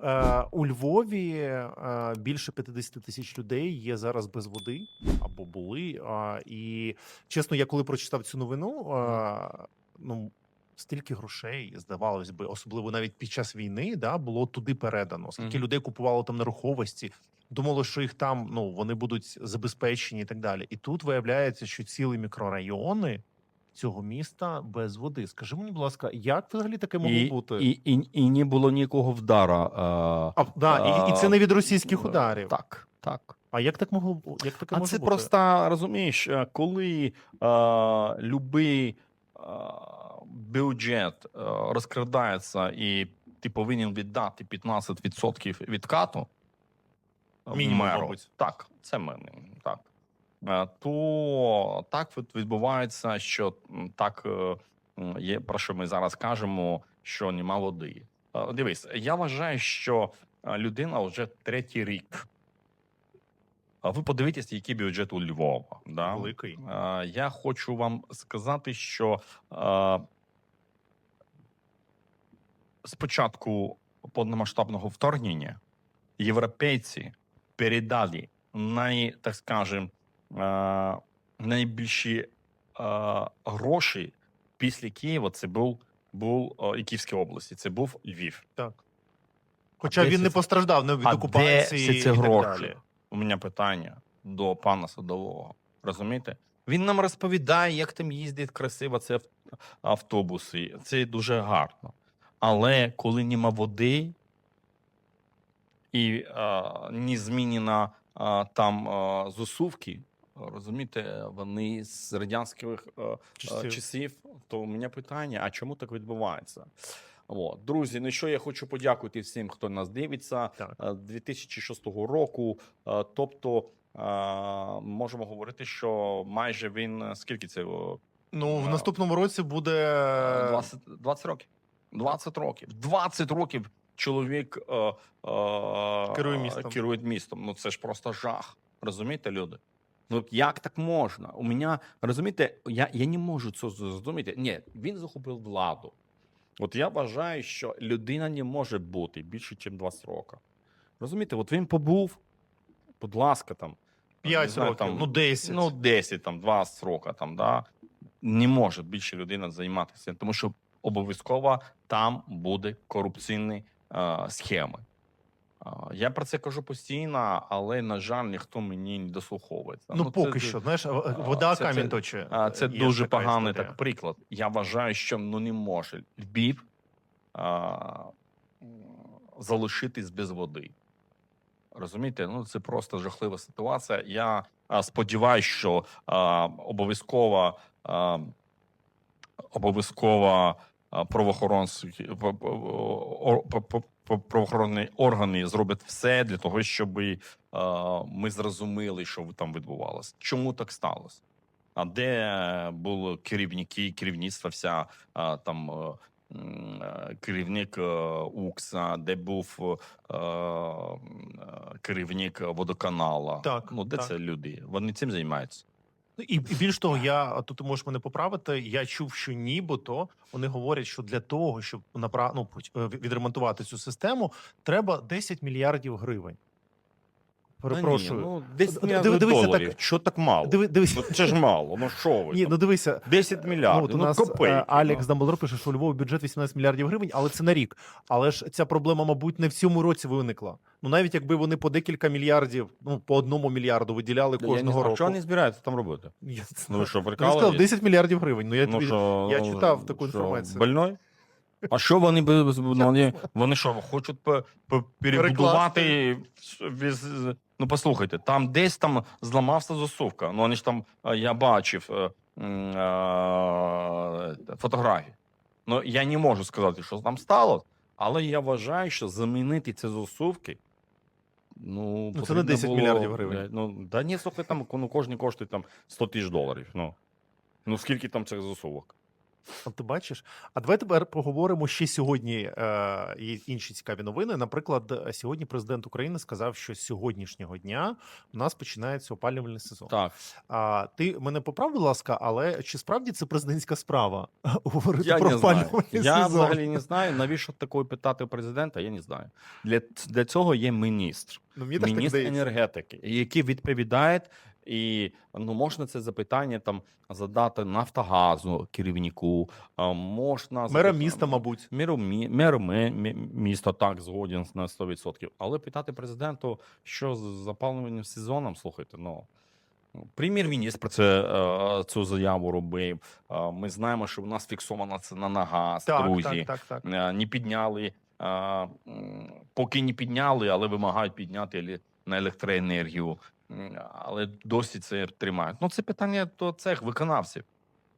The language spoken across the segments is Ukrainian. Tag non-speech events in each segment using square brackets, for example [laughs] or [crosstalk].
Е, у Львові е, більше 50 тисяч людей є зараз без води або були. І чесно, я коли прочитав цю новину, ну стільки грошей, здавалось би, особливо навіть під час війни, да, було туди передано. Скільки людей купувало там нерухомості, думало, що їх там ну вони будуть забезпечені і так далі. І тут виявляється, що цілі мікрорайони. Цього міста без води. Скажи мені, будь ласка, як взагалі таке могло І, бути? і, і, і не було ніякого вдара. А, да, і, і це не від російських е, ударів. Так, так. А як так могло як таке А може це бути? просто розумієш, е, коли е, любий е, бюджет е, розкрадається і ти повинен віддати 15% відкату Мінімум, меру. мабуть. Так, це мінімум, так. Е, То так відбувається, що так е, є про що ми зараз кажемо, що нема води. Е, Дивись, я вважаю, що людина вже третій рік. Ви подивитесь, який бюджет у Львова. Да? великий. Я хочу вам сказати, що е, з початку повномасштабного вторгнення європейці передали най, так скажем, е, найбільші гроші після Києва. Це був, був і Київській області. Це був Львів. Так. Хоча де він не це- постраждав не від а окупації де всі ці і так гроші? далі. У мене питання до пана Садового. Розумієте? Він нам розповідає, як там їздять красиво це ав- автобуси. Це дуже гарно. Але коли нема води і а, не змінена а, там а, зусувки, розумієте, вони з радянських а, а, Часів. часів, то у мене питання: а чому так відбувається? От. Друзі, ну що я хочу подякувати всім, хто нас дивиться. Так. Е, 2006 року. Е, Тобто е, можемо говорити, що майже він е, скільки це Ну, в Е, наступному році буде 20, 20 років. 20 років. 20 років чоловік е, е, Керує містом. керує містом. Ну це ж просто жах. Розумієте, люди? Ну як так можна? У мене розумієте, я, я не можу це зрозуміти. Ні, він захопив владу. От я вважаю, що людина не може бути більше, ніж 20 років. Розумієте, от він побув, будь ласка, там. не 5 знаю, років, там, ну 10. Ну, 10, там, 20 років, там, да, не може більше людина займатися, тому що обов'язково там буде корупційні е, схеми. Е, я про це кажу постійно, але, на жаль, ніхто мені не дослуховується. ну, поки це, що, знаєш, вода це- камінь це- точить. а, Це Є дуже поганий історія. так приклад. Я вважаю, що ну не може Львів а, залишитись без води. Розумієте? Ну це просто жахлива ситуація. Я сподіваюся, що а, обов'язково а, обов'язково правоохоронці правоохоронні органи зроблять все для того, щоб ми зрозуміли, що там відбувалося. Чому так сталося? А де були керівники, керівництва вся а, там е, е, керівник е, УКСа, де був е, е, керівник водоканала? Так, ну де так. це люди? Вони цим займаються. І, більш того, я тут ти можеш мене поправити. Я чув, що нібито вони говорять, що для того, щоб ну, е, відремонтувати цю систему, треба 10 мільярдів гривень. Перепрошую. Та ні, ну, 10 Д- мільярдів дивися, доларів. так- Що так мало? Диви, дивись. Ну, це ж мало. Ну що ви? Ні, там? ну дивися. 10 мільярдів. Ну, от у ну, нас копейки, е, Алекс. Дамблдор пише, що у Львові бюджет 18 мільярдів гривень, але це на рік. Але ж ця проблема, мабуть, не в цьому році виникла. Ну навіть якби вони по декілька мільярдів, ну по одному мільярду виділяли Я не кожного знаю, року. Що вони збираються там робити? Я Ну ви що, Я сказав 10 мільярдів гривень. Ну я Ну, тобі що, я ну, читав таку що, інформацію. Больной? А що вони ну, вони, вони що, хочуть пе- пе- перебудувати Ну, послухайте, там десь там зламався засувка. Ну, вони ж там, е, я бачив е, е, фотографії. Ну, я не можу сказати, що там стало, але я вважаю, що замінити ці засувки. Ну, Ну, це не 10 було, мільярдів гривень. Ну, да ні, слухай, там ну, кожен коштує там 100 тисяч доларів. Ну. ну скільки там цих засувок? Ти бачиш. А давай тепер поговоримо ще сьогодні. Е, є інші цікаві новини. Наприклад, сьогодні президент України сказав, що з сьогоднішнього дня у нас починається опалювальний сезон. Так, А ти мене поправ, будь ласка, але чи справді це президентська справа [laughs] говорити я про не знаю. опалювальний Я сезон? взагалі не знаю, навіщо такого питати у президента, я не знаю. Для, для цього є міністр. Ну, мені теж так міністр здається. енергетики, який відповідає, і ну можна це запитання там задати Нафтогазу керівнику, можна Мера міста, мабуть. Меру, мі- меру ми- мі- міста так згоден на 100%. Але питати президенту, що з запаленим сезоном, слухайте, ну. Прем'єр-міністр це е, цю заяву робив. Ми знаємо, що у нас фіксована ціна на газ, Так, друзі. так, так, так. Е, Не підняли, поки не підняли, але вимагають підняти на електроенергію. Але досі це тримають. Ну, це питання до цих виконавців.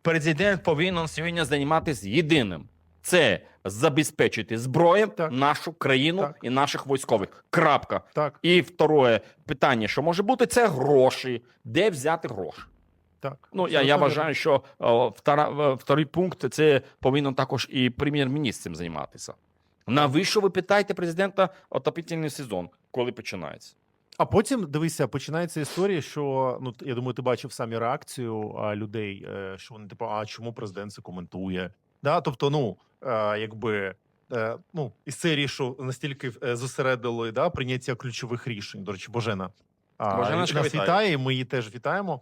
Президент повинен сьогодні займатися єдиним: це забезпечити зброєю Так. нашу країну Так. і наших військових. Крапка. Так, І второе питання, що може бути, це гроші. Де взяти гроші? так. Ну, я, я вважаю, що о, втора, вторий пункт це повинен також і прем'єр-міністр цим займатися. Навіщо ви питаєте президента отопительний сезон, коли починається? А потім дивися, починається історія, що ну я думаю, ти бачив самі реакцію а, людей, е, що вони типу, а чому президент це коментує? Да, тобто, ну е, якби е, ну із серії, що настільки е, зосередили да, прийняття ключових рішень. До речі, Божена. А, нас вітаю. вітає, і ми її теж вітаємо.